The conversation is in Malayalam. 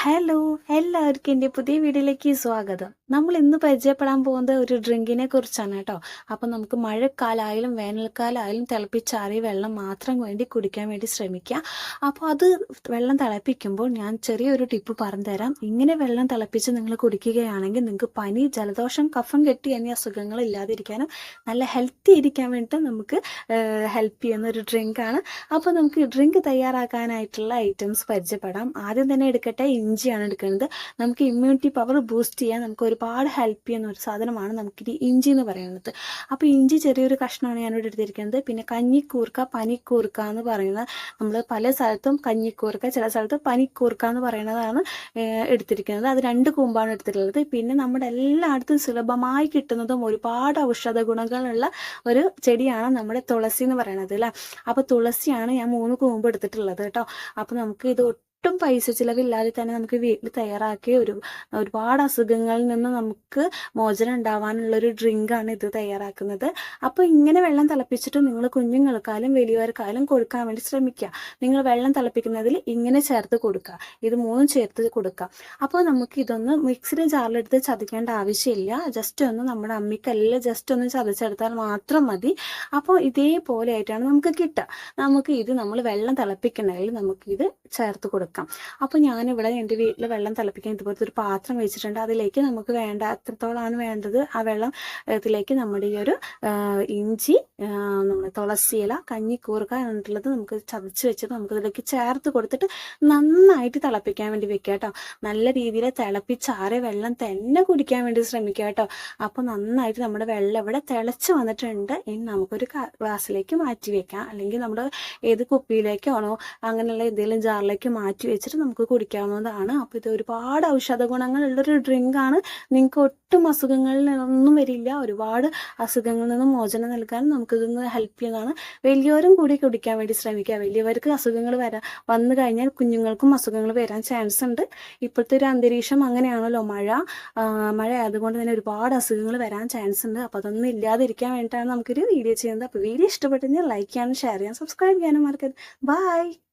ഹലോ എല്ലാവർക്കും എന്റെ പുതിയ വീഡിയോയിലേക്ക് സ്വാഗതം. നമ്മൾ ഇന്ന് പരിചയപ്പെടാൻ പോകുന്നത് ഒരു ഡ്രിങ്കിനെ കുറിച്ചാണ് കേട്ടോ. അപ്പം നമുക്ക് മഴക്കാലമായാലും വേനൽക്കാലമായാലും തിളപ്പിച്ചാറി വെള്ളം മാത്രം വേണ്ടി കുടിക്കാൻ വേണ്ടി ശ്രമിക്കുക. അപ്പോൾ അത് വെള്ളം തിളപ്പിക്കുമ്പോൾ ഞാൻ ചെറിയൊരു ടിപ്പ് പറഞ്ഞു തരാം ഇങ്ങനെ വെള്ളം തിളപ്പിച്ച് നിങ്ങൾ കുടിക്കുകയാണെങ്കിൽ നിങ്ങൾക്ക് പനി ജലദോഷം കഫം കെട്ടി എന്നീ അസുഖങ്ങൾ ഇല്ലാതിരിക്കാനും നല്ല ഹെൽത്തി ഇരിക്കാൻ വേണ്ടിയിട്ട് നമുക്ക് ഹെൽപ്പ് ചെയ്യുന്ന ഒരു ഡ്രിങ്കാണ് അപ്പോൾ നമുക്ക് ഡ്രിങ്ക് തയ്യാറാക്കാനായിട്ടുള്ള ഐറ്റംസ് പരിചയപ്പെടാം. ആദ്യം തന്നെ എടുക്കട്ടെ ഇഞ്ചിയാണ് എടുക്കുന്നത്. നമുക്ക് ഇമ്മ്യൂണിറ്റി പവർ ബൂസ്റ്റ് ചെയ്യാൻ നമുക്ക് ഒരുപാട് ഹെൽപ്പ് ചെയ്യുന്ന ഒരു സാധനമാണ് നമുക്കിനി ഇഞ്ചി എന്ന് പറയുന്നത്. അപ്പോൾ ഇഞ്ചി ചെറിയൊരു കഷ്ണമാണ് ഞാനിവിടെ എടുത്തിരിക്കുന്നത്. പിന്നെ കഞ്ഞിക്കൂർക്ക പനിക്കൂർക്ക എന്ന് പറയുന്ന നമ്മൾ പല സ്ഥലത്തും കഞ്ഞിക്കൂർക്ക ചില സ്ഥലത്ത് പനിക്കൂർക്ക എന്ന് പറയുന്നതാണ് എടുത്തിരിക്കുന്നത്. അത് രണ്ട് കൂമ്പാണ് എടുത്തിട്ടുള്ളത്. പിന്നെ നമ്മുടെ എല്ലായിടത്തും സുലഭമായി കിട്ടുന്നതും ഒരുപാട് ഔഷധ ഗുണങ്ങളുള്ള ഒരു ചെടിയാണ് നമ്മുടെ തുളസി എന്ന് പറയുന്നത് അല്ലേ? അപ്പോൾ തുളസിയാണ് ഞാൻ മൂന്ന് കൂമ്പ് എടുത്തിട്ടുള്ളത് കേട്ടോ. അപ്പോൾ നമുക്ക് ഇത് ഒട്ടും പൈസ ചിലവില്ലാതെ തന്നെ നമുക്ക് വീട്ടിൽ തയ്യാറാക്കിയ ഒരു ഒരുപാട് അസുഖങ്ങളിൽ നിന്ന് നമുക്ക് മോചനം ഉണ്ടാവാനുള്ള ഒരു ഡ്രിങ്കാണ് ഇത് തയ്യാറാക്കുന്നത്. അപ്പോൾ ഇങ്ങനെ വെള്ളം തിളപ്പിച്ചിട്ട് നിങ്ങൾ കുഞ്ഞുങ്ങൾക്കായാലും വലിയവർക്കായാലും കൊടുക്കാൻ വേണ്ടി ശ്രമിക്കുക. നിങ്ങൾ വെള്ളം തിളപ്പിക്കുന്നതിൽ ഇങ്ങനെ ചേർത്ത് കൊടുക്കുക. ഇത് മൂന്നും ചേർത്ത് കൊടുക്കുക. അപ്പോൾ നമുക്ക് ഇതൊന്ന് മിക്സിയുടെ ജാറിലെടുത്ത് ചതിക്കേണ്ട ആവശ്യമില്ല. ജസ്റ്റ് ഒന്ന് നമ്മുടെ അമ്മിക്കല്ലിൽ ജസ്റ്റ് ഒന്ന് ചതച്ചെടുത്താൽ മാത്രം മതി. അപ്പോൾ ഇതേപോലെ ആയിട്ടാണ് നമുക്ക് കിട്ടുക. നമുക്ക് ഇത് നമ്മൾ വെള്ളം തിളപ്പിക്കണമെങ്കിൽ നമുക്ക് ഇത് ചേർത്ത് കൊടുക്കാം. അപ്പോൾ ഞാനിവിടെ എന്റെ വീട്ടിൽ വെള്ളം തിളപ്പിക്കാൻ ഇതുപോലത്തെ ഒരു പാത്രം വെച്ചിട്ടുണ്ട്. അതിലേക്ക് നമുക്ക് വേണ്ട എത്രത്തോളമാണ് വേണ്ടത്? ആ വെള്ളം ഇതിലേക്ക് നമ്മുടെ ഈ ഒരു ഇഞ്ചി നമ്മുടെ തുളസി ഇല കഞ്ഞിക്കൂർക്ക എന്നിട്ടുള്ളത് നമുക്ക് ചതച്ച് വെച്ചിട്ട് നമുക്ക് ഇതിലേക്ക് ചേർത്ത് കൊടുത്തിട്ട് നന്നായിട്ട് തിളപ്പിക്കാൻ വേണ്ടി വെക്കുക കേട്ടോ. നല്ല രീതിയിൽ തിളപ്പിച്ചാറിയ വെള്ളം തന്നെ കുടിക്കാൻ വേണ്ടി ശ്രമിക്കുക കേട്ടോ. അപ്പോൾ നന്നായിട്ട് നമ്മുടെ വെള്ളം ഇവിടെ തിളച്ച് വന്നിട്ടുണ്ട്. ഇനി നമുക്കൊരു ഗ്ലാസ്സിലേക്ക് മാറ്റി വെക്കാം. അല്ലെങ്കിൽ നമ്മുടെ ഏത് കുപ്പിയിലേക്കാണോ അങ്ങനെയുള്ള എന്തെങ്കിലും ജാറിലേക്ക് മാറ്റി വെച്ചിട്ട് നമുക്ക് കുടിക്കാവുന്നതാണ്. അപ്പോൾ ഇത് ഒരുപാട് ഔഷധ ഗുണങ്ങളുള്ളൊരു ആണ്. നിങ്ങൾക്ക് ഒട്ടും അസുഖങ്ങളിൽ നിന്നൊന്നും വരില്ല. ഒരുപാട് അസുഖങ്ങളിൽ നിന്നും മോചനം നൽകാൻ നമുക്കിതൊന്ന് ഹെൽപ്പ് ചെയ്യുന്നതാണ്. വലിയവരും കൂടി കുടിക്കാൻ വേണ്ടി ശ്രമിക്കുക. വലിയവർക്ക് അസുഖങ്ങൾ വരാൻ വന്നു കഴിഞ്ഞാൽ കുഞ്ഞുങ്ങൾക്കും അസുഖങ്ങൾ വരാൻ ചാൻസ് ഉണ്ട്. ഇപ്പോഴത്തെ ഒരു അന്തരീക്ഷം അങ്ങനെയാണല്ലോ. മഴ മഴ ആയതുകൊണ്ട് തന്നെ ഒരുപാട് അസുഖങ്ങൾ വരാൻ ചാൻസ് ഉണ്ട്. അപ്പോൾ അതൊന്നും ഇല്ലാതിരിക്കാൻ വേണ്ടിയിട്ടാണ് നമുക്കൊരു വീഡിയോ ചെയ്യുന്നത്. അപ്പോൾ വീഡിയോ ഇഷ്ടപ്പെട്ടെങ്കിൽ ലൈക്ക് ചെയ്യാനും ഷെയർ ചെയ്യാനും സബ്സ്ക്രൈബ് ചെയ്യാനും മറക്കരുത്. ബൈ